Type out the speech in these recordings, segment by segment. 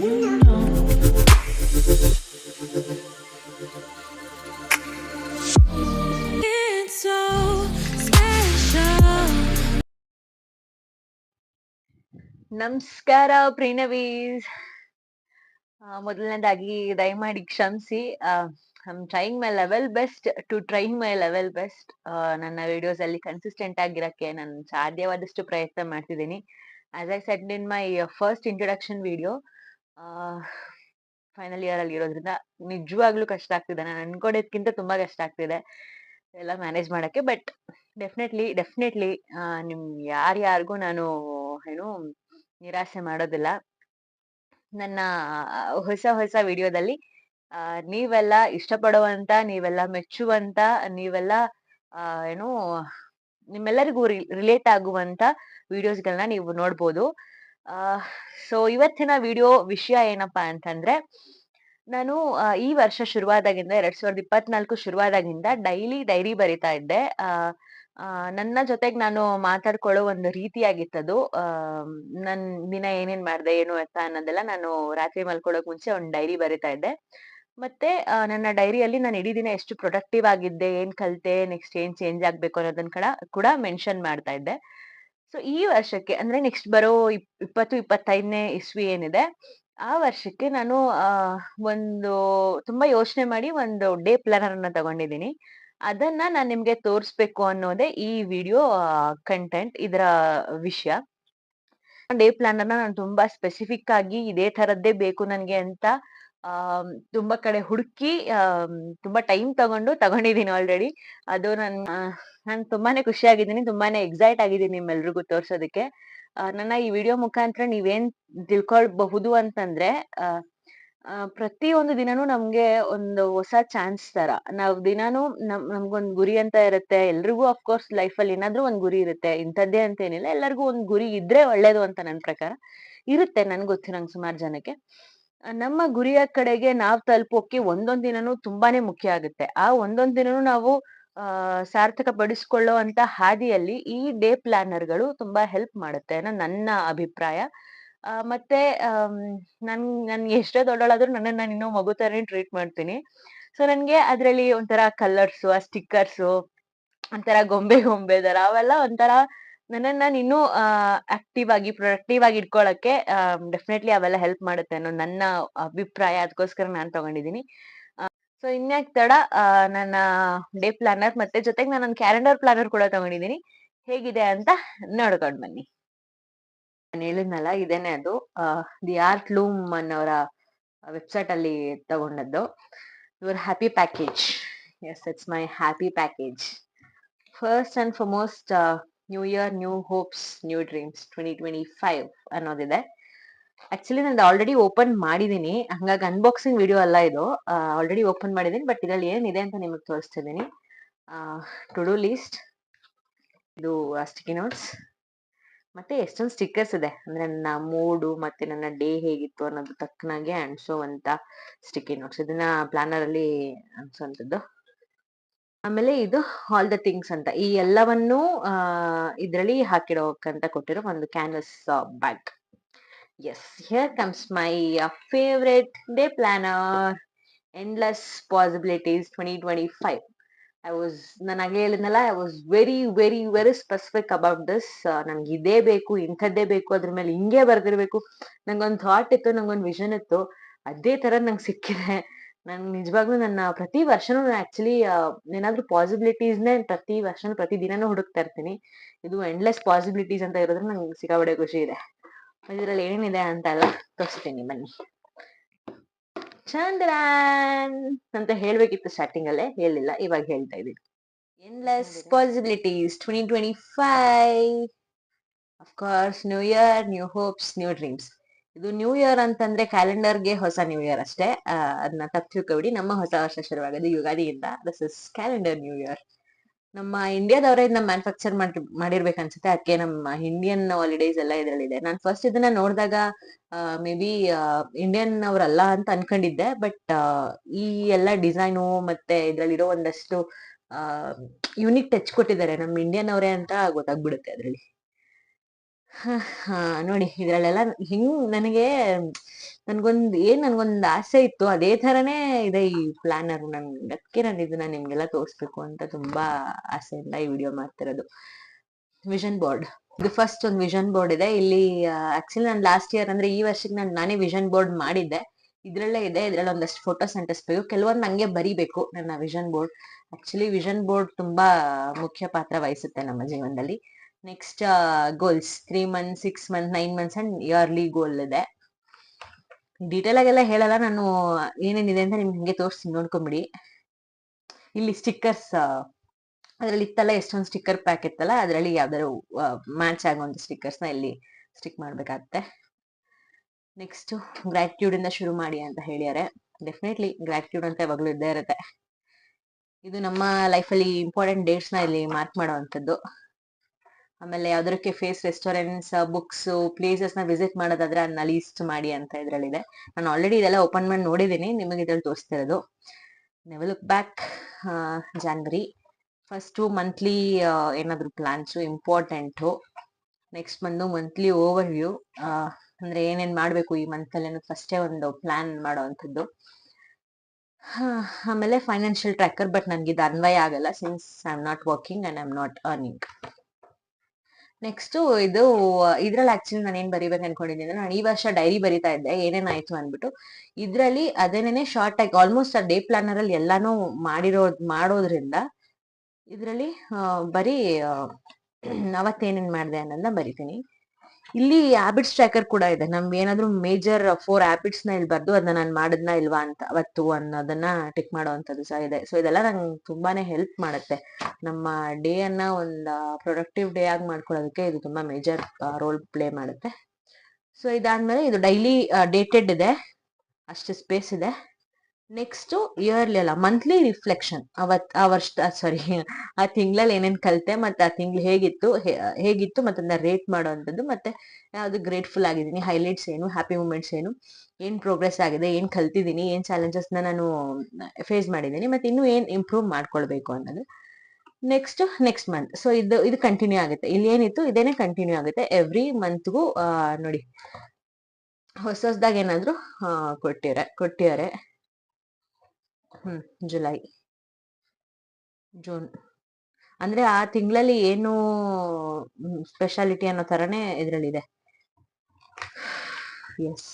ನಮಸ್ಕಾರ ಪ್ರೀನವೀಸ್ ಮೊದಲನೇದಾಗಿ ದಯಮಾಡಿ ಕ್ಷಮಿಸಿ. I'm trying my level best to try my level best ನನ್ನ ವಿಡಿಯೋಸ್ ಅಲ್ಲಿ ಕನ್ಸಿಸ್ಟೆಂಟ್ ಆಗಿರಕ್ಕೆ ನಾನು ಸಾಧ್ಯವಾದಷ್ಟು ಪ್ರಯತ್ನ ಮಾಡ್ತಿದ್ದೀನಿ. As I set in my first introduction video final year ಅಲ್ಲಿ ಇರೋದ್ರಿಂದ ನಿಜವಾಗ್ಲೂ ಕಷ್ಟ ಆಗ್ತಿದೆ. ನಾನು ಅನ್ಕೊಂಡಿದ್ಕಿಂತ ತುಂಬಾ ಕಷ್ಟ ಆಗ್ತಿದೆ ಎಲ್ಲ ಮ್ಯಾನೇಜ್ ಮಾಡಕ್ಕೆ. ಬಟ್ ಡೆಫಿನೆಟ್ಲಿ ಡೆಫಿನೆಟ್ಲಿ ನಿಮ್ ಯಾರ್ಯಾರಿಗೂ ನಾನು ಏನು ನಿರಾಸೆ ಮಾಡೋದಿಲ್ಲ. ನನ್ನ ಹೊಸ ಹೊಸ ವಿಡಿಯೋದಲ್ಲಿ ಆ, ನೀವೆಲ್ಲ ಇಷ್ಟಪಡುವಂತ ನೀವೆಲ್ಲ ಮೆಚ್ಚುವಂತ ನೀವೆಲ್ಲ ಆ, ಏನು ನಿಮ್ಮೆಲ್ಲರಿಗೂ ರಿಲೇಟ್ ಆಗುವಂತ ವಿಡಿಯೋಸ್ಗಳನ್ನ ನೀವು ನೋಡ್ಬೋದು. ಸೊ ಇವತ್ತಿನ ವಿಡಿಯೋ ವಿಷಯ ಏನಪ್ಪಾ ಅಂತಂದ್ರೆ, ನಾನು ಈ ವರ್ಷ ಶುರುವಾದಾಗಿಂದ ಎರಡ್ ಸಾವಿರದ ಇಪ್ಪತ್ನಾಲ್ಕು ಶುರುವಾದಾಗಿಂದ ಡೈಲಿ ಡೈರಿ ಬರಿತಾ ಇದ್ದೆ. ನನ್ನ ಜೊತೆಗೆ ನಾನು ಮಾತಾಡ್ಕೊಳ್ಳೋ ಒಂದು ರೀತಿಯಾಗಿತ್ತದು. ನನ್ ದಿನ ಏನೇನ್ ಮಾಡ್ದೆ, ಏನು ಅಂತ ಅನ್ನೋದೆಲ್ಲ ನಾನು ರಾತ್ರಿ ಮಲ್ಕೊಳ್ಳೋಕ್ ಮುಂಚೆ ಒಂದು ಡೈರಿ ಬರಿತಾ ಇದ್ದೆ. ಮತ್ತೆ ನನ್ನ ಡೈರಿಯಲ್ಲಿ ನಾನು ಇಡೀ ದಿನ ಎಷ್ಟು ಪ್ರೊಡಕ್ಟಿವ್ ಆಗಿದ್ದೆ, ಏನ್ ಕಲಿತೆ ನೆಕ್ಸ್ಟ್ ಏನ್ ಚೇಂಜ್ ಆಗ್ಬೇಕು ಅನ್ನೋದನ್ನ ಕೂಡ ಮೆನ್ಷನ್ ಮಾಡ್ತಾ ಇದ್ದೆ. ಸೊ ಈ ವರ್ಷಕ್ಕೆ ಅಂದ್ರೆ ನೆಕ್ಸ್ಟ್ ಬರೋ ಇಪ್- ಇಪ್ಪತ್ತು ಇಪ್ಪತ್ತೈದನೇ ಇಸ್ವಿ ಏನಿದೆ, ಆ ವರ್ಷಕ್ಕೆ ನಾನು ಒಂದು ತುಂಬಾ ಯೋಚನೆ ಮಾಡಿ ಒಂದು ಡೇ ಪ್ಲಾನರ್ ಅನ್ನ ತಗೊಂಡಿದ್ದೀನಿ. ಅದನ್ನ ನಾನು ನಿಮ್ಗೆ ತೋರಿಸ್ಬೇಕು ಅನ್ನೋದೇ ಈ ವಿಡಿಯೋ ಕಂಟೆಂಟ್ ಇದರ ವಿಷಯ. ಡೇ ಪ್ಲಾನರ್ನ ನಾನು ತುಂಬಾ ಸ್ಪೆಸಿಫಿಕ್ ಆಗಿ ಇದೇ ತರದ್ದೇ ಬೇಕು ನನ್ಗೆ ಅಂತ ತುಂಬಾ ಕಡೆ ಹುಡುಕಿ ತುಂಬಾ ಟೈಮ್ ತಗೊಂಡು ತಗೊಂಡಿದ್ದೀನಿ ಆಲ್ರೆಡಿ. ಅದು ನನ್ ನಾನು ತುಂಬಾನೇ ಖುಷಿ ಆಗಿದ್ದೀನಿ ತುಂಬಾನೇ ಎಕ್ಸೈಟ್ ಆಗಿದ್ದೀನಿ ನಿಮ್ಮೆಲ್ರಿಗೂ ತೋರ್ಸೋದಕ್ಕೆ. ನನ್ನ ಈ ವಿಡಿಯೋ ಮುಖಾಂತರ ನೀವೇನ್ ತಿಳ್ಕೊಳ್ಬಹುದು ಅಂತಂದ್ರೆ ಆ, ಒಂದು ದಿನನೂ ನಮ್ಗೆ ಒಂದು ಹೊಸ ಚಾನ್ಸ್ ತರ. ನಾವ್ ದಿನಾನು ನಮ್ ನಮ್ಗೊಂದ್ ಗುರಿ ಅಂತ ಇರುತ್ತೆ. ಎಲ್ರಿಗೂ ಅಫ್ಕೋರ್ಸ್ ಲೈಫ್ ಅಲ್ಲಿ ಏನಾದ್ರೂ ಒಂದ್ ಗುರಿ ಇರುತ್ತೆ. ಇಂಥದ್ದೇ ಅಂತ ಏನಿಲ್ಲ ಎಲ್ಲರಿಗೂ ಒಂದ್ ಗುರಿ ಇದ್ರೆ ಒಳ್ಳೇದು ಅಂತ ನನ್ ಪ್ರಕಾರ ಇರುತ್ತೆ. ನನ್ಗ್ ಗೊತ್ತಿರಂಗ್ ಸುಮಾರು ಜನಕ್ಕೆ. ನಮ್ಮ ಗುರಿಯ ಕಡೆಗೆ ನಾವ್ ತಲುಪೋಕೆ ಒಂದೊಂದ್ ದಿನನೂ ತುಂಬಾನೇ ಮುಖ್ಯ ಆಗುತ್ತೆ. ಆ ಒಂದೊಂದ್ ದಿನನೂ ನಾವು ಆ ಸಾರ್ಥಕ ಪಡಿಸ್ಕೊಳ್ಳೋ ಅಂತ ಹಾದಿಯಲ್ಲಿ ಈ ಡೇ ಪ್ಲಾನರ್ಗಳು ತುಂಬಾ ಹೆಲ್ಪ್ ಮಾಡುತ್ತೆ ಅನ್ನೋ ನನ್ನ ಅಭಿಪ್ರಾಯ. ಆ, ಮತ್ತೆ ಆಮ್, ನನ್ ನನ್ ಎಷ್ಟೇ ದೊಡ್ಡವಳಾದ್ರೂ ನನ್ನನ್ನ ನಾನು ಇನ್ನೂ ಮಗು ತರನೇ ಟ್ರೀಟ್ ಮಾಡ್ತೀನಿ. ಸೊ ನನ್ಗೆ ಅದ್ರಲ್ಲಿ ಒಂಥರ ಕಲರ್ಸು ಆ ಸ್ಟಿಕ್ಕರ್ಸು ಒಂಥರ ಗೊಂಬೆ ಗೊಂಬೆ ತರ ಅವೆಲ್ಲ ಒಂಥರ ನನ್ನನ್ನ ನಾನು ಇನ್ನೂ ಆಕ್ಟಿವ್ ಆಗಿ ಪ್ರೊಡಕ್ಟಿವ್ ಆಗಿ ಇಟ್ಕೊಳಕ್ಕೆ ಡೆಫಿನೆಟ್ಲಿ ಅವೆಲ್ಲ ಹೆಲ್ಪ್ ಮಾಡುತ್ತೆ ಅನ್ನೋ ನನ್ನ ಅಭಿಪ್ರಾಯ. ಅದಕ್ಕೋಸ್ಕರ ನಾನು ತಗೊಂಡಿದ್ದೀನಿ. ಸೊ ಇನ್ಯಾಕ್ ತಡ ನನ್ನ ಡೇ ಪ್ಲಾನರ್ ಮತ್ತೆ ಜೊತೆಗೆ ನಾನು ಕ್ಯಾಲೆಂಡರ್ ಪ್ಲಾನರ್ ಕೂಡ ತಗೊಂಡಿದ್ದೀನಿ. ಹೇಗಿದೆ ಅಂತ ನೋಡ್ಕೊಂಡ್ ಬನ್ನಿ. ನಾನು ಹೇಳಿದ್ನಲ್ಲ, ಇದೇನೆ ಅದು ದಿ ಆರ್ಟ್ ಲೂಮ್ ಅನ್ನೋರ ವೆಬ್ಸೈಟ್ ಅಲ್ಲಿ ತಗೊಂಡದ್ದು. Your happy package yes it's my happy package first and foremost new year new hopes new dreams twenty twenty five ಅನ್ನೋದಿದೆ. Actually ನಾನು ಆಲ್ರೆಡಿ ಓಪನ್ ಮಾಡಿದ್ದೀನಿ ಹಂಗಾಗಿ ಅನ್ಬಾಕ್ಸಿಂಗ್ ವಿಡಿಯೋ ಅಲ್ಲ ಇದು. ಆಲ್ರೆಡಿ ಓಪನ್ ಮಾಡಿದ್ದೀನಿ but ಇದರಲ್ಲಿ ಏನಿದೆ ಅಂತ ನಿಮಗೆ ತೋರಿಸ್ತಿದ್ದೀನಿ ಟು ಡೂ ಲೀಸ್ಟ್ ಇದು ಸ್ಟಿಕಿ ನೋಟ್ಸ್ ಮತ್ತೆ ಎಷ್ಟೊಂದು ಸ್ಟಿಕ್ಕರ್ಸ್ ಇದೆ. ಅಂದ್ರೆ ನನ್ನ ಮೂಡು ಮತ್ತೆ ನನ್ನ ಡೇ ಹೇಗಿತ್ತು ಅನ್ನೋದು ತಕ್ಕನಾಗೆ ಅಂತ ಸ್ಟಿಕ್ಕಿ ನೋಟ್ಸ್ ಇದನ್ನ ಪ್ಲಾನರ್ ಅಲ್ಲಿ ಅನ್ಸೋಂಥದ್ದು. ಆಮೇಲೆ ಇದು ಆಲ್ ದ ಥಿಂಗ್ಸ್ ಅಂತ. ಈ ಎಲ್ಲವನ್ನೂ ಇದರಲ್ಲಿ ಹಾಕಿಡೋಕಂತ ಕೊಟ್ಟಿರೋ ಒಂದು canvas bag yes here comes my favourite day planner endless possibilities twenty twenty five I was ನಾನು ಆಗಲೇ ಹೇಳಿದ್ನಲ್ಲ I was very very very specific about this ನನಗೆ ಇದೇ ಬೇಕು, ಇಂಥದ್ದೇ ಬೇಕು, ಅದ್ರ ಮೇಲೆ ಹಿಂಗೆ ಬರ್ದಿರ್ಬೇಕು. ನಂಗೊಂದು ಥಾಟ್ ಇತ್ತು, ನಂಗೊಂದು ವಿಷನ್ ಇತ್ತು. ಅದೇ ತರ ನಂಗೆ ಸಿಕ್ಕಿದೆ. ನನ್ ನಿಜವಾಗ್ಲೂ ನನ್ನ ಪ್ರತಿ ವರ್ಷನೂ ಆಕ್ಚುಲಿ ಏನಾದ್ರೂ ಪಾಸಿಬಿಲಿಟೀಸ್ನೇ ಪ್ರತಿ ವರ್ಷನೂ ಪ್ರತಿ ದಿನಾನೂ ಹುಡುಕ್ತಾ ಇರ್ತೀನಿ. ಇದು ಎಂಡ್ಲೆಸ್ ಪಾಸಿಬಿಲಿಟೀಸ್ ಅಂತ ಇರೋದ್ರೆ ನಂಗೆ ಸಿಕ್ಕಾಬಡೆ ಖುಷಿ ಇದೆ. ಇದ್ರಲ್ಲಿ ಏನಿದೆ ಅಂತ ಎಲ್ಲ ತೋರಿಸ್ತೀನಿ ಬನ್ನಿ. ಚಂದ್ರನ್ ಅಂತ ಹೇಳ್ಬೇಕಿತ್ತು ಸ್ಟಾರ್ಟಿಂಗ್ ಅಲ್ಲೇ ಹೇಳಿಲ್ಲ ಇವಾಗ ಹೇಳ್ತಾ ಇದೀನಿ endless possibilities twenty twenty five of course new year new hopes new dreams ಇದು ನ್ಯೂ ಇಯರ್ ಅಂತಂದ್ರೆ ಕ್ಯಾಲೆಂಡರ್ಗೆ ಹೊಸ ನ್ಯೂ ಇಯರ್ ಅಷ್ಟೇ. ಅದನ್ನ ತಪ್ಪು ತಿಳ್ಕೊಬಿಡಿ ನಮ್ಮ ಹೊಸ ವರ್ಷ ಶುರುವಾಗೋದು ಯುಗಾದಿಯಿಂದ. This is calendar new year ನಮ್ಮ ಇಂಡಿಯಾದವರೇ ಇದನ್ನ ಮ್ಯಾನುಫ್ಯಾಕ್ಚರ್ ಮಾಡಿ ಮಾಡಿರ್ಬೇಕು ಅನ್ಸುತ್ತೆ ಅದಕ್ಕೆ ನಮ್ಮ ಇಂಡಿಯನ್ ಹಾಲಿಡೇಸ್ ಎಲ್ಲ ಇದರಲ್ಲಿದೆ. ನಾನು ಫಸ್ಟ್ ಇದನ್ನ ನೋಡಿದಾಗ ಮೇ ಬಿ ಇಂಡಿಯನ್ ಅವರಲ್ಲ ಅಂತ ಅನ್ಕೊಂಡಿದ್ದೆ. ಬಟ್ ಈ ಎಲ್ಲ ಡಿಸೈನು ಮತ್ತೆ ಇದ್ರಲ್ಲಿರೋ ಒಂದಷ್ಟು ಯುನಿಕ್ ಟಚ್ ಕೊಟ್ಟಿದ್ದಾರೆ. ನಮ್ಮ ಇಂಡಿಯನ್ ಅವರೇ ಅಂತ ಗೊತ್ತಾಗ್ಬಿಡುತ್ತೆ ಅದ್ರಲ್ಲಿ. ಹ, ನೋಡಿ ಇದ್ರಲ್ಲೆಲ್ಲ ಹಿಂಗ್ ನನಗೆ ನನ್ಗೊಂದ್ ಏನ್ ನನ್ಗೊಂದ್ ಆಸೆ ಇತ್ತು ಅದೇ ತರನೇ ಇದೆ ಈ ಪ್ಲಾನರ್ ನನ್ ಅದಕ್ಕೆ ನಾನು ಇದನ್ನ ನಿಮ್ಗೆಲ್ಲ ತೋರಿಸ್ಬೇಕು ಅಂತ ತುಂಬಾ ಆಸೆಯಿಂದ ಈ ವಿಡಿಯೋ ಮಾಡ್ತಿರೋದು. ವಿಷನ್ ಬೋರ್ಡ್ ಇದು ಫಸ್ಟ್ ಒಂದು ವಿಷನ್ ಬೋರ್ಡ್ ಇದೆ. ಇಲ್ಲಿ ಆಕ್ಚುಲಿ ನಾನು ಲಾಸ್ಟ್ ಇಯರ್ ಅಂದ್ರೆ ಈ ವರ್ಷಕ್ಕೆ ನಾನು ನಾನೇ ವಿಷನ್ ಬೋರ್ಡ್ ಮಾಡಿದ್ದೆ. ಇದ್ರಲ್ಲೇ ಇದೆ. ಇದ್ರಲ್ಲಿ ಒಂದಷ್ಟು ಫೋಟೋಸ್ ಅಂಟಿಸ್ಬೇಕು ಕೆಲವೊಂದು ನಂಗೆ ಬರಿಬೇಕು ನನ್ನ vision board actually vision board ತುಂಬಾ ಮುಖ್ಯ ಪಾತ್ರ ವಹಿಸುತ್ತೆ ನಮ್ಮ ಜೀವನದಲ್ಲಿ. Next goals three month six month nine months and yearly goal ಇದೆ. ಡೀಟೇಲ್ ಆಗೆಲ್ಲ ಹೇಳಲ್ಲ, ನಾನು ಏನೇನಿದೆ ಅಂತ ನಿಮ್ಗೆ ಹಂಗೆ ತೋರಿಸ್ತೀನಿ, ನೋಡ್ಕೊಂಬಿಡಿ. ಇಲ್ಲಿ ಸ್ಟಿಕ್ಕರ್ಸ್ ಅದ್ರಲ್ಲಿ ಇತ್ತಲ್ಲ, ಎಷ್ಟೊಂದು ಸ್ಟಿಕ್ಕರ್ ಪ್ಯಾಕ್ ಇತ್ತಲ್ಲ, ಅದರಲ್ಲಿ ಯಾವ್ದಾದ್ರು ಮ್ಯಾಚ್ ಆಗುವಂತ ಸ್ಟಿಕ್ಕರ್ಸ್ನ ಇಲ್ಲಿ ಸ್ಟಿಕ್ ಮಾಡ್ಬೇಕಾಗತ್ತೆ. ನೆಕ್ಸ್ಟ್ ಗ್ರಾಟಿಟ್ಯೂಡ್ ಇಂದ ಶುರು ಮಾಡಿ ಅಂತ ಹೇಳ್ಯಾರೆ. ಡೆಫಿನೆಟ್ಲಿ ಗ್ರಾಟಿಟ್ಯೂಡ್ ಅಂತ ಯಾವಾಗ್ಲೂ ಇದ್ದೇ ಇರುತ್ತೆ. ಇದು ನಮ್ಮ ಲೈಫಲ್ಲಿ ಇಂಪಾರ್ಟೆಂಟ್ ಡೇಟ್ಸ್ನ ಇಲ್ಲಿ ಮಾರ್ಕ್ ಮಾಡುವಂತದ್ದು ಆಮೇಲೆ ಯಾವ್ದಾದ್ರು ಫೇಸ್ ರೆಸ್ಟೋರೆಂಟ್ಸ್ ಬುಕ್ಸ್ ಪ್ಲೇಸಸ್ನ ವಿಸಿಟ್ ಮಾಡೋದಾದ್ರೆ ಅದನ್ನ ಲೀಸ್ಟ್ ಮಾಡಿ ಅಂತ ಇದ್ರಲ್ಲಿದೆ. ನಾನು ಆಲ್ರೆಡಿ ಇದೆಲ್ಲ ಓಪನ್ ಮಾಡಿ ನೋಡಿದೀನಿ, ನಿಮಗೆ ಇದ್ರಲ್ಲಿ ತೋರಿಸ್ತಿರೋದು naval look back January first monthly ಏನಾದ್ರು ಪ್ಲಾನ್ಸು ಇಂಪಾರ್ಟೆಂಟು ನೆಕ್ಸ್ಟ್ ಬಂದು ಮಂತ್ಲಿ ಓವರ್ ವ್ಯೂ ಅಂದ್ರೆ ಏನೇನ್ ಮಾಡಬೇಕು ಈ ಮಂತ್ ಅಲ್ಲಿ ಫಸ್ಟೇ ಒಂದು ಪ್ಲಾನ್ ಮಾಡುವಂಥದ್ದು ಆಮೇಲೆ ಫೈನಾನ್ಷಿಯಲ್ ಟ್ರ್ಯಾಕರ್ ಬಟ್ ನನಗೆ ಇದು ಅನ್ವಯ ಆಗಲ್ಲ since I am not working and I am not earning next ಇದು, ಇದ್ರಲ್ಲಿ ಆಕ್ಚುಲಿ ನಾನು ಏನ್ ಬರಿಬೇಕು ಅನ್ಕೊಂಡಿದ್ದೀನಿ ನಾನು ಈ ವರ್ಷ ಡೈರಿ ಬರಿತಾ ಇದ್ದೆ ಏನೇನಾಯ್ತು ಅಂದ್ಬಿಟ್ಟು. ಇದ್ರಲ್ಲಿ ಅದೇನೇನೆ ಶಾರ್ಟ್ ಆಗಿ ಆಲ್ಮೋಸ್ಟ್ ಆ ಡೇ ಪ್ಲಾನರ್ ಅಲ್ಲಿ ಎಲ್ಲಾನು ಮಾಡಿರೋ ಮಾಡೋದ್ರಿಂದ ಇದ್ರಲ್ಲಿ ಬರೀ ಅವತ್ತೇನೇನ್ ಮಾಡಿದೆ ಅನ್ನೋದನ್ನ ಬರಿತೀನಿ. ಇಲ್ಲಿ ಹ್ಯಾಬಿಟ್ಸ್ ಟ್ರ್ಯಾಕರ್ ಕೂಡ ಇದೆ. ನಮ್ಗೆ ಏನಾದ್ರು ಮೇಜರ್ ಫೋರ್ ಹ್ಯಾಬಿಟ್ಸ್ನ ಇಲ್ಲಿ ಬರ್ದು ಅದನ್ನ ನಾನು ಮಾಡಿದ್ನ ಇಲ್ವಾ ಅಂತ ಅವತ್ತು ಅನ್ನೋದನ್ನ ಟಿಕ್ ಮಾಡುವಂತದ್ದು ಸಹ ಇದೆ. ಸೊ ಇದೆಲ್ಲ ನಂಗೆ ತುಂಬಾನೇ ಹೆಲ್ಪ್ ಮಾಡುತ್ತೆ. ನಮ್ಮ ಡೇ ಅನ್ನ ಒಂದು ಪ್ರೊಡಕ್ಟಿವ್ ಡೇ ಆಗಿ ಮಾಡ್ಕೊಳ್ಳೋದಕ್ಕೆ ಇದು ತುಂಬಾ ಮೇಜರ್ ರೋಲ್ ಪ್ಲೇ ಮಾಡುತ್ತೆ. ಸೊ ಇದಾದ್ಮೇಲೆ ಇದು ಡೈಲಿ ಡೇಟೆಡ್ ಇದೆ. ಅಷ್ಟು ಸ್ಪೇಸ್ ಇದೆ. ನೆಕ್ಸ್ಟ್ ಇಯರ್ಲಿ ಅಲ್ಲ ಮಂತ್ಲಿ ರಿಫ್ಲೆಕ್ಷನ್ ಅವತ್, ಆ ವರ್ಷ ಸಾರಿ ಆ ತಿಂಗಳಲ್ಲಿ ಏನೇನ್ ಕಲಿತೆ ಮತ್ತೆ ಆ ತಿಂಗಳು ಹೇಗಿತ್ತು ಹೇಗಿತ್ತು ಮತ್ತೆ ಅದನ್ನ ರೇಟ್ ಮಾಡುವಂಥದ್ದು ಮತ್ತೆ ಯಾವ್ದು ಗ್ರೇಟ್ಫುಲ್ ಆಗಿದ್ದೀನಿ ಹೈಲೈಟ್ಸ್ ಏನು ಹ್ಯಾಪಿ ಮೂಮೆಂಟ್ಸ್ ಏನು, ಏನ್ ಪ್ರೋಗ್ರೆಸ್ ಆಗಿದೆ, ಏನ್ ಕಲ್ತಿದ್ದೀನಿ, ಏನ್ ಚಾಲೆಂಜಸ್ ನಾನು ಫೇಸ್ ಮಾಡಿದ್ದೀನಿ, ಮತ್ತೆ ಇನ್ನೂ ಏನ್ ಇಂಪ್ರೂವ್ ಮಾಡ್ಕೊಳ್ಬೇಕು ಅನ್ನೋದು. ನೆಕ್ಸ್ಟ್ ನೆಕ್ಸ್ಟ್ ಮಂತ್ ಸೊ ಇದು ಇದು ಕಂಟಿನ್ಯೂ ಆಗುತ್ತೆ. ಇಲ್ಲಿ ಏನಿತ್ತು, ಇದೇನೆ ಕಂಟಿನ್ಯೂ ಆಗುತ್ತೆ. ಎವ್ರಿ ಮಂತ್ಗೂ ನೋಡಿ ಹೊಸ ಹೊಸದಾಗ ಏನಾದ್ರು ಕೊಟ್ಟಿರ ಕೊಟ್ಟಿದ್ದಾರೆ ಹ್ಮ್, ಜುಲೈ. ಜೂನ್. ಅಂದ್ರೆ ಆ ತಿಂಗಳಲ್ಲಿ ಏನು ಸ್ಪೆಷಾಲಿಟಿ ಅನ್ನೋ ತರನೇ ಇದ್ರಲ್ಲಿದೆ. ಎಸ್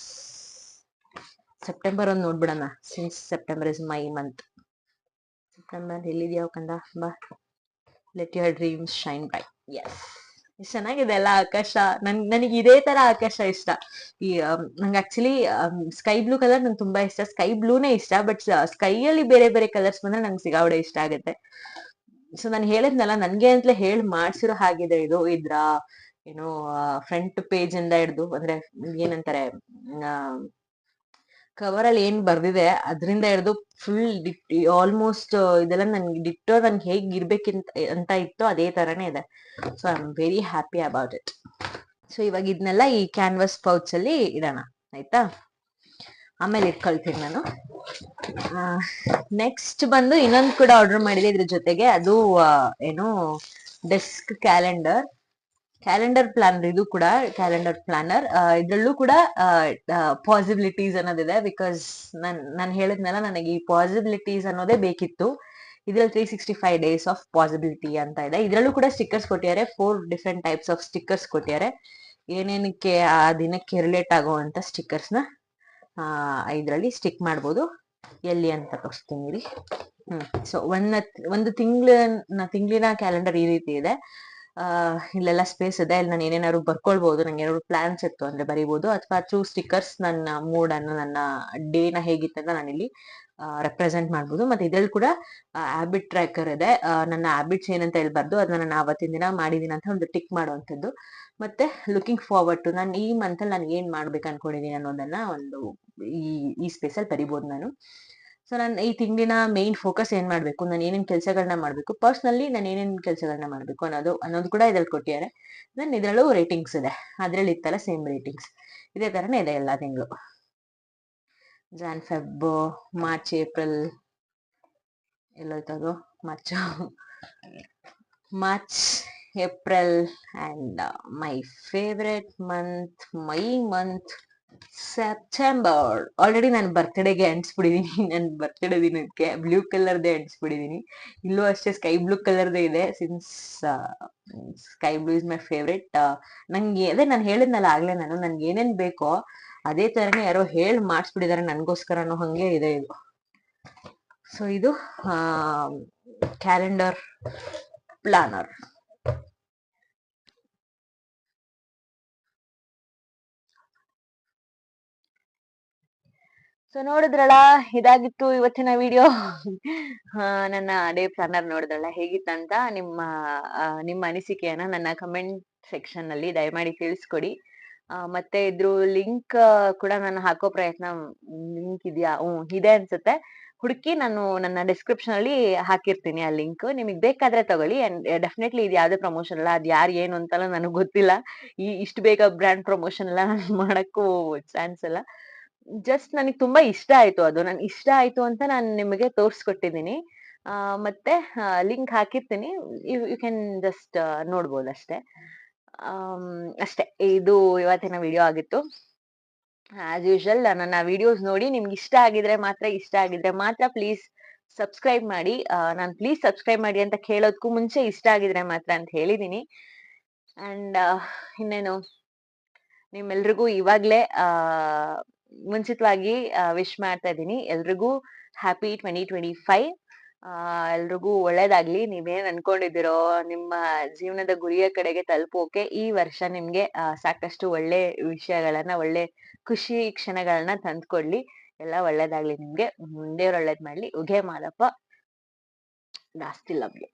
ಸೆಪ್ಟೆಂಬರ್ ಒಂದು ನೋಡ್ಬಿಡೋಣ since September is my month September ಎಲ್ಲಿದ್ಯಾವ ಕಂದ? ಬಾ. Let your dreams shine yes ಎಷ್ಟ್ ಚೆನ್ನಾಗಿದೆ ಅಲ್ಲ ಆಕಾಶ. ನನ್, ನನಗೆ ಇದೇ ತರ ಆಕಾಶ ಇಷ್ಟ. ಈ ನಂಗೆ ಆಕ್ಚುಲಿ ಸ್ಕೈ ಬ್ಲೂ ಕಲರ್ ನಂಗೆ ತುಂಬಾ ಇಷ್ಟ. ಸ್ಕೈ ಬ್ಲೂನೇ ಇಷ್ಟ ಬಟ್ ಸ್ಕೈ ಅಲ್ಲಿ ಬೇರೆ ಬೇರೆ ಕಲರ್ಸ್ ಬಂದ್ರೆ ನಂಗೆ ಸಿಗಾವಡೆ ಇಷ್ಟ ಆಗುತ್ತೆ. ಸೊ ನಾನು ಹೇಳಿದ್ನಲ್ಲ, ನನ್ಗೆ ಅಂತಲೇ ಹೇಳಿ ಮಾಡ್ಸಿರೋ ಹಾಗಿದೆ ಇದು. ಇದ್ರ, ಏನು ಫ್ರಂಟ್ ಪೇಜ್ ಇಂದ ಹಿಡ್ದು, ಅಂದ್ರೆ, ಏನಂತಾರೆ ಕವರ್ ಅಲ್ಲಿ ಏನ್ ಬರ್ದಿದೆ, ಅದರಿಂದ ಹಿಡಿದು ಫುಲ್ ಆಲ್ಮೋಸ್ಟ್ ಇದೆಲ್ಲ ನನ್ಗೆ ಡಿಟ್ಟೋ ನನ್ಗೆ ಹೇಗ್ ಅಂತ ಇತ್ತು ಅದೇ ತರನೇ ಇದೆ. So I am very happy about it so ಇವಾಗ ಇದನ್ನೆಲ್ಲ ಈ ಕ್ಯಾನ್ವಸ್ ಪೌಚ್ ಅಲ್ಲಿ ಇಡೋಣ, ಆಯ್ತಾ? ಆಮೇಲೆ ಇಟ್ಕೊಳ್ತೀನಿ ನಾನು. ನೆಕ್ಸ್ಟ್ ಬಂದು ಇನ್ನೊಂದು ಕೂಡ ಆರ್ಡರ್ ಮಾಡಿದೆ ಇದ್ರ ಜೊತೆಗೆ. ಅದು ಏನು ಡೆಸ್ಕ್ ಕ್ಯಾಲೆಂಡರ್ ಕ್ಯಾಲೆಂಡರ್ ಪ್ಲಾನರ್ ಇದು ಕೂಡ ಕ್ಯಾಲೆಂಡರ್ ಪ್ಲಾನರ್ ಇದ್ರಲ್ಲೂ ಕೂಡ ಪಾಸಿಬಿಲಿಟೀಸ್ ಅನ್ನೋದಿದೆ ಬಿಕಾಸ್ ನನ್, ನಾನು ಹೇಳಿದ್ನಲ್ಲ ನನಗೆ ಈ ಪಾಸಿಬಿಲಿಟೀಸ್ ಅನ್ನೋದೇ ಬೇಕಿತ್ತು. ಇದ್ರಲ್ಲಿ three sixty five days of possibility ಅಂತ ಇದೆ. ಇದ್ರಲ್ಲೂ ಕೂಡ ಸ್ಟಿಕ್ಕರ್ಸ್ ಕೊಟ್ಟಿದ್ದಾರೆ. Four different types of stickers ಕೊಟ್ಟಿದ್ದಾರೆ. ಏನೇನಕ್ಕೆ ಆ ದಿನಕ್ಕೆ ರಿಲೇಟ್ ಆಗುವಂತ ಸ್ಟಿಕ್ಕರ್ಸ್ ಇದರಲ್ಲಿ ಸ್ಟಿಕ್ ಮಾಡ್ಬೋದು. ಎಲ್ಲಿ ಅಂತ ತೋರಿಸ್ತೀನಿ ಹ್ಮ್ ಸೊ ಒಂದ್, ಒಂದು ತಿಂಗಳ ತಿಂಗಳಿನ ಕ್ಯಾಲೆಂಡರ್ ಈ ರೀತಿ ಇದೆ. ಇಲ್ಲೆಲ್ಲ ಸ್ಪೇಸ್ ಇದೆ, ಇಲ್ಲಿ ನಾನು ಏನೇನಾದ್ರು ಬರ್ಕೊಳ್ಬಹುದು ನಂಗೆ ಏನಾದ್ರು ಪ್ಲಾನ್ಸ್ ಇತ್ತು ಅಂದ್ರೆ ಬರಿಬಹುದು ಅಥವಾ ಥ್ರೂ ಸ್ಟಿಕ್ಕರ್ಸ್ ನನ್ನ ಮೂಡ್ ಅನ್ನು ನನ್ನ ಡೇನ ಹೇಗಿತ್ತು ನಾನು ಇಲ್ಲಿ ರೆಪ್ರೆಸೆಂಟ್ ಮಾಡ್ಬೋದು. ಮತ್ತೆ ಇದ್ರಲ್ಲಿ ಕೂಡ ಹ್ಯಾಬಿಟ್ ಟ್ರ್ಯಾಕರ್ ಇದೆ. ನನ್ನ ಹ್ಯಾಬಿಟ್ಸ್ ಏನಂತ ಹೇಳ್ಬಾರ್ದು ಅದನ್ನ ನಾನು ಅವತ್ತಿನ ದಿನ ಮಾಡಿದೀನಿ ಅಂತ ಒಂದು ಟಿಕ್ ಮಾಡುವಂಥದ್ದು. ಮತ್ತೆ ಲುಕಿಂಗ್ ಫಾರ್ವರ್ಡ್ ಟು ನಾನು ಈ ಮಂತಲ್ಲಿ ನಾನು ಏನ್ ಮಾಡ್ಬೇಕು ಅನ್ಕೊಂಡಿದೀನಿ ಅನ್ನೋದನ್ನ ಒಂದು ಈ ಈ ಸ್ಪೇಸ್ ಅಲ್ಲಿ ಬರಿಬೋದು ನಾನು. ಸೊ ನಾನು ಈ ತಿಂಗಳಿನ ಮೇನ್ ಫೋಕಸ್ ಏನ್ ಮಾಡ್ಬೇಕು? ನಾನು ಏನೇನು ಕೆಲಸಗಳನ್ನ ಮಾಡ್ಬೇಕು? ಪರ್ಸ್ನಲಿ ನಾನು ಏನೇನು ಕೆಲಸಗಳನ್ನ ಮಾಡ್ಬೇಕು ಅನ್ನೋದು ಅನ್ನೋದು ಕೂಡ ಇದ್ರಲ್ಲಿ ಕೊಟ್ಟಿದ್ದಾರೆ. ದೆನ್ ಇದ್ರಲ್ಲೂ ರೇಟಿಂಗ್ಸ್ ಇದೆ. ಅದ್ರಲ್ಲಿ ಇತ್ತಲ್ಲ ಸೇಮ್ ರೇಟಿಂಗ್ಸ್ ಇದೇ ತರನೇ ಇದೆ ಎಲ್ಲ ತಿಂಗಳು. Jan Feb March April ಎಲ್ಲೋಯ್ತದು March March April and my favourite month my month September already ನಾನು ಬರ್ತ್ಡೇಗೆ ಅಂಟಿಸ್ಬಿಟ್ಟಿದ್ದೀನಿ ನನ್ನ ಬರ್ತ್ಡೇ ದಿನಕ್ಕೆ ಬ್ಲೂ ಕಲರ್ದೇ ಅಂಟಿಸ್ಬಿಟ್ಟಿದ್ದೀನಿ ಇಲ್ಲೂ ಅಷ್ಟೇ ಸ್ಕೈ ಬ್ಲೂ ಕಲರ್ದೇ ಇದೆ. Since sky blue is my favourite ನಂಗೆ, ಅದೇ ನಾನು ಹೇಳಿದ್ನಲ್ಲ ಆಗ್ಲೇ ನಾನು ನನ್ಗೆ ಏನೇನ್ ಬೇಕೋ ಅದೇ ತರನೇ ಯಾರೋ ಹೇಳಿ ಮಾಡಿಸ್ಬಿಟ್ಟಿದ್ದಾರೆ ಅನ್ನೋ ಹಂಗೆ ಇದೆ ಇದು. ಸೊ ಇದು ಕ್ಯಾಲೆಂಡರ್ ಪ್ಲಾನರ್ ಸೊ ನೋಡಿದ್ರಲ್ಲ, ಇದಾಗಿತ್ತು ಇವತ್ತಿನ ವಿಡಿಯೋ ನನ್ನ ಡೇ ಪ್ಲಾನರ್ ನೋಡಿದ್ರಲ್ಲ ಹೇಗಿತ್ತಂತ ನಿಮ್ಮ ನಿಮ್ಮ ಅನಿಸಿಕೆಯನ್ನ ನನ್ನ ಕಮೆಂಟ್ ಸೆಕ್ಷನ್ ಅಲ್ಲಿ ದಯಮಾಡಿ ತಿಳಿಸ್ಕೊಡಿ. ಮತ್ತೆ ಇದ್ರ ಲಿಂಕ್ ಕೂಡ ನಾನು ಹಾಕೋ ಪ್ರಯತ್ನ ಲಿಂಕ್ ಇದೆಯಾ? ಹ್ಮ್ ಇದೆ ಅನ್ಸುತ್ತೆ. ಹುಡುಕಿ ನಾನು ನನ್ನ ಡಿಸ್ಕ್ರಿಪ್ಷನ್ ಅಲ್ಲಿ ಹಾಕಿರ್ತೀನಿ ಆ ಲಿಂಕ್ ನಿಮಗೆ ಬೇಕಾದ್ರೆ ತಗೊಳ್ಳಿ. ಅಂಡ್ ಡೆಫಿನೆಟ್ಲಿ ಇದು ಯಾವುದೇ ಪ್ರಮೋಷನ್ ಅಲ್ಲ, ಅದು ಯಾರು, ಏನು ಅಂತಲ್ಲ ನನಗೆ ಗೊತ್ತಿಲ್ಲ. ಈ, ಇಷ್ಟು ಬೇಗ ಬ್ರ್ಯಾಂಡ್ ಪ್ರಮೋಷನ್ ಎಲ್ಲ ನಾನು ಮಾಡೋಕ್ಕೂ ಚಾನ್ಸ್ ಇಲ್ಲ. ಜಸ್ಟ್ ನನಗೆ ತುಂಬಾ ಇಷ್ಟ ಆಯ್ತು ಅದು. ನನ್ ಇಷ್ಟ ಆಯ್ತು ಅಂತ ನಾನು ನಿಮಗೆ ತೋರಿಸ್ಕೊಟ್ಟಿದ್ದೀನಿ ಮತ್ತೆ ಲಿಂಕ್ ಹಾಕಿರ್ತೀನಿ. ಯು ಕ್ಯಾನ್ ಜಸ್ಟ್ ನೋಡ್ಬೋದು ಅಷ್ಟೇ. ಅಷ್ಟೇ. ಇದು ಇವತ್ತಿನ ವಿಡಿಯೋ ಆಗಿತ್ತು. ಆಸ್ ಯೂಶಲ್ ನನ್ನ ವಿಡಿಯೋಸ್ ನೋಡಿ ನಿಮ್ಗೆ ಇಷ್ಟ ಆಗಿದ್ರೆ ಮಾತ್ರ ಇಷ್ಟ ಆಗಿದ್ರೆ ಮಾತ್ರ ಪ್ಲೀಸ್ ಸಬ್ಸ್ಕ್ರೈಬ್ ಮಾಡಿ. ನಾನು ಪ್ಲೀಸ್ ಸಬ್ಸ್ಕ್ರೈಬ್ ಮಾಡಿ ಅಂತ ಕೇಳೋದಕ್ಕೂ ಮುಂಚೆ ಇಷ್ಟ ಆಗಿದ್ರೆ ಮಾತ್ರ ಅಂತ ಹೇಳಿದೀನಿ. ಅಂಡ್ ಇನ್ನೇನು? ನಿಮ್ಮೆಲ್ರಿಗೂ ಇವಾಗಲೇ ಮುಂಚಿತವಾಗಿ ವಿಶ್ ಮಾಡ್ತಾ ಇದ್ದೀನಿ. ಎಲ್ರಿಗೂ ಹ್ಯಾಪಿ ಟ್ವೆಂಟಿ ಟ್ವೆಂಟಿ ಫೈವ್. ಎಲ್ರಿಗೂ ಒಳ್ಳೇದಾಗ್ಲಿ. ನೀವೇನ್ ಅನ್ಕೊಂಡಿದ್ದೀರೋ ನಿಮ್ಮ ಜೀವನದ ಗುರಿಯ ಕಡೆಗೆ ತಲುಪೋಕೆ ಈ ವರ್ಷ ನಿಮ್ಗೆ ಸಾಕಷ್ಟು ಒಳ್ಳೆ ವಿಷಯಗಳನ್ನ, ಒಳ್ಳೆ ಖುಷಿ ಕ್ಷಣಗಳನ್ನ ತಂದ್ಕೊಡ್ಲಿ. ಎಲ್ಲ ಒಳ್ಳೇದಾಗ್ಲಿ ನಿಮ್ಗೆ. ದೇವ್ರ ಒಳ್ಳೇದ್ ಮಾಡ್ಲಿ. ಉಗೆ ಮಾಲಪ್ಪ. ಜಾಸ್ತಿ ಯು.